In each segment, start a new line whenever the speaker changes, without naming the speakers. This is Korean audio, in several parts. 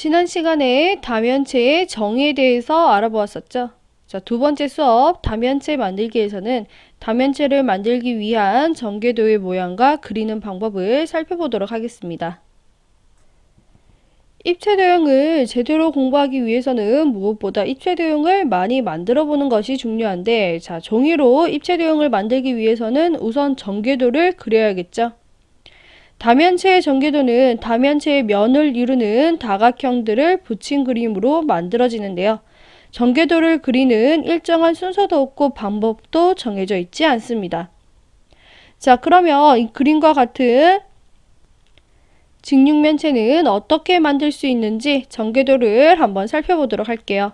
지난 시간에 다면체의 정의에 대해서 알아보았었죠. 자, 두 번째 수업 다면체 만들기에서는 다면체를 만들기 위한 전개도의 모양과 그리는 방법을 살펴보도록 하겠습니다. 입체 도형을 제대로 공부하기 위해서는 무엇보다 입체 도형을 많이 만들어 보는 것이 중요한데, 자, 종이로 입체 도형을 만들기 위해서는 우선 전개도를 그려야겠죠. 다면체의 전개도는 다면체의 면을 이루는 다각형들을 붙인 그림으로 만들어지는데요. 전개도를 그리는 일정한 순서도 없고 방법도 정해져 있지 않습니다. 자, 그러면 이 그림과 같은 직육면체는 어떻게 만들 수 있는지 전개도를 한번 살펴보도록 할게요.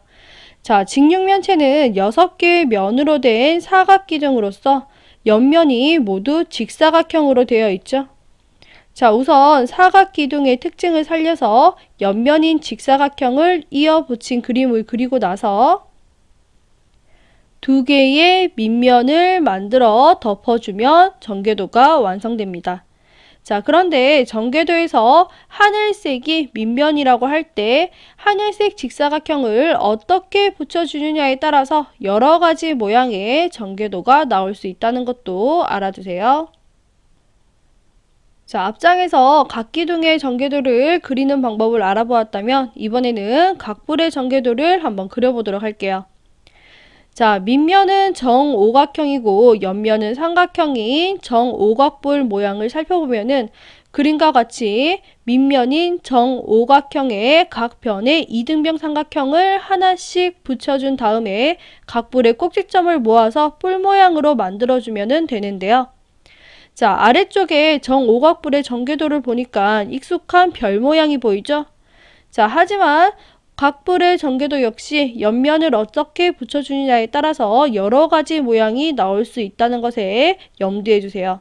자, 직육면체는 6개의 면으로 된 사각기둥으로서 옆면이 모두 직사각형으로 되어 있죠. 자, 우선 사각 기둥의 특징을 살려서 옆면인 직사각형을 이어 붙인 그림을 그리고 나서 두 개의 밑면을 만들어 덮어주면 전개도가 완성됩니다. 자, 그런데 전개도에서 하늘색이 밑면이라고 할 때 하늘색 직사각형을 어떻게 붙여주느냐에 따라서 여러 가지 모양의 전개도가 나올 수 있다는 것도 알아두세요. 자, 앞장에서 각 기둥의 전개도를 그리는 방법을 알아보았다면 이번에는 각불의 전개도를 한번 그려보도록 할게요. 자, 밑면은 정오각형이고 옆면은 삼각형인 정오각불 모양을 살펴보면은 그림과 같이 밑면인 정오각형의 각 변에 이등병 삼각형을 하나씩 붙여준 다음에 각불의 꼭지점을 모아서 뿔 모양으로 만들어주면 되는데요. 자, 아래쪽에 정오각불의 전개도를 보니까 익숙한 별 모양이 보이죠? 자, 하지만 각불의 전개도 역시 옆면을 어떻게 붙여주느냐에 따라서 여러 가지 모양이 나올 수 있다는 것에 염두해 주세요.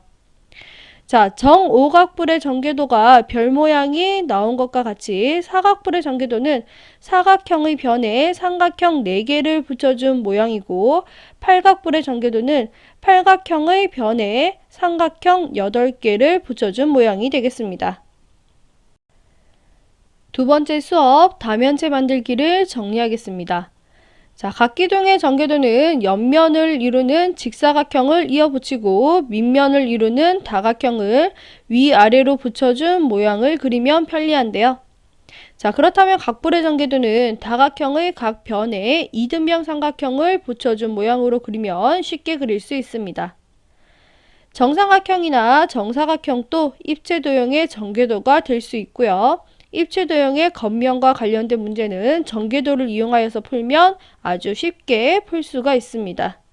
자, 정오각불의 전개도가 별 모양이 나온 것과 같이 사각불의 전개도는 사각형의 변에 삼각형 4개를 붙여준 모양이고 팔각불의 전개도는 팔각형의 변에 삼각형 8개를 붙여준 모양이 되겠습니다. 두 번째 수업 다면체 만들기를 정리하겠습니다. 자, 각기둥의 전개도는 옆면을 이루는 직사각형을 이어 붙이고 밑면을 이루는 다각형을 위아래로 붙여준 모양을 그리면 편리한데요. 자, 그렇다면 각불의 전개도는 다각형의 각 변에 이등병 삼각형을 붙여준 모양으로 그리면 쉽게 그릴 수 있습니다. 정삼각형이나 정사각형도 입체 도형의 전개도가 될 수 있고요. 입체 도형의 겉면과 관련된 문제는 전개도를 이용하여서 풀면 아주 쉽게 풀 수가 있습니다.